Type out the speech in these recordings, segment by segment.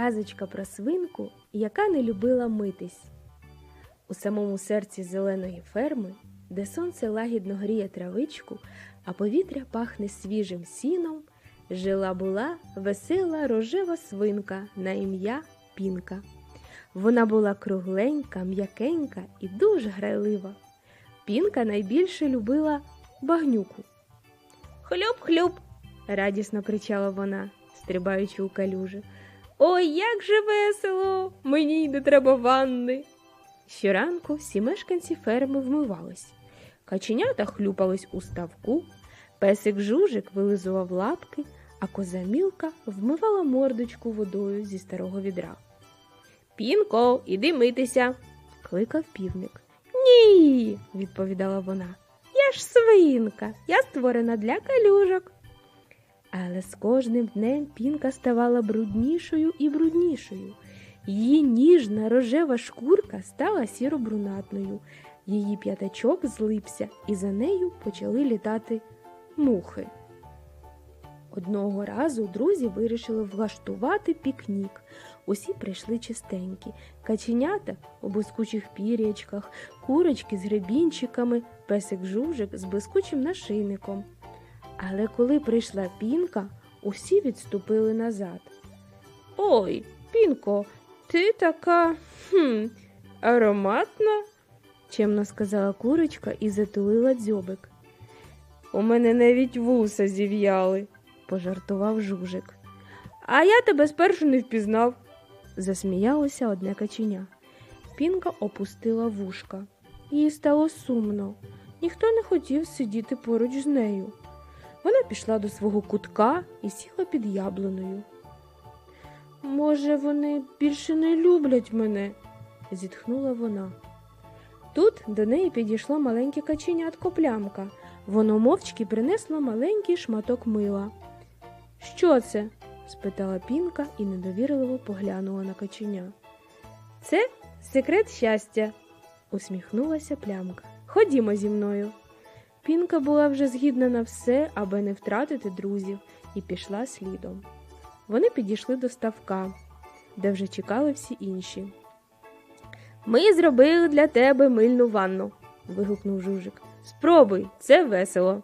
казочка про свинку, яка не любила митись. У самому серці зеленої ферми, де сонце лагідно гріє травичку, а повітря пахне свіжим сіном, жила була весела рожева свинка на ім'я Пінка. Вона була кругленька, м'якенька і дуже грайлива. Пінка найбільше любила багнюку. Хлюп-хлюп, радісно кричала вона, стрибаючи у калюжі. Ой, як же весело! Мені не треба ванни. Щоранку всі мешканці ферми вмивались. Каченята хлюпались у ставку, песик жужик вилизував лапки, а коза мілка вмивала мордочку водою зі старого відра. Пінко, іди митися, кликав півник. Ні, відповідала вона. Я ж свинка, я створена для калюжок. Але з кожним днем пінка ставала бруднішою і бруднішою. Її ніжна рожева шкурка стала сіро-брунатною, її п'ятачок злипся, і за нею почали літати мухи. Одного разу друзі вирішили влаштувати пікнік. Усі прийшли чистенькі, каченята у блискучих пір'ячках, курочки з гребінчиками, песик жужик з блискучим нашийником. Але коли прийшла пінка, усі відступили назад. Ой, пінко, ти така хм, ароматна, чемно сказала курочка і затулила дзьобик. У мене навіть вуса зів'яли, пожартував жужик. А я тебе спершу не впізнав, засміялося одне каченя. Пінка опустила вушка. Їй стало сумно. Ніхто не хотів сидіти поруч з нею. Вона пішла до свого кутка і сіла під яблуною. Може, вони більше не люблять мене, зітхнула вона. Тут до неї підійшло маленьке каченятко плямка. Воно мовчки принесло маленький шматок мила. Що це? спитала пінка і недовірливо поглянула на каченя. Це секрет щастя, усміхнулася плямка. Ходімо зі мною. Пінка була вже згідна на все, аби не втратити друзів, і пішла слідом. Вони підійшли до ставка, де вже чекали всі інші. Ми зробили для тебе мильну ванну, вигукнув жужик. Спробуй, це весело.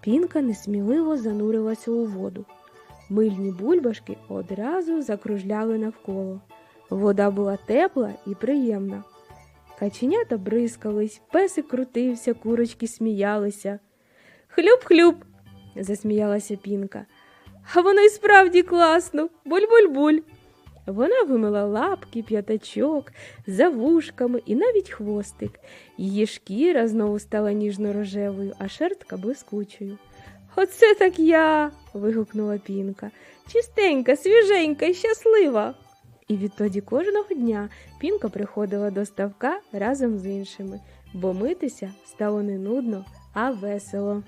Пінка несміливо занурилася у воду. Мильні бульбашки одразу закружляли навколо. Вода була тепла і приємна. Каченята бризкались, песик крутився, курочки сміялися. Хлюп-хлюп, засміялася пінка. А воно й справді класно, буль-буль-буль. Вона вимила лапки, п'ятачок, за вушками і навіть хвостик. Її шкіра знову стала ніжно-рожевою, а шерстка блискучою. Оце так я. вигукнула пінка. Чистенька, свіженька і щаслива. І відтоді кожного дня пінка приходила до ставка разом з іншими, бо митися стало не нудно, а весело.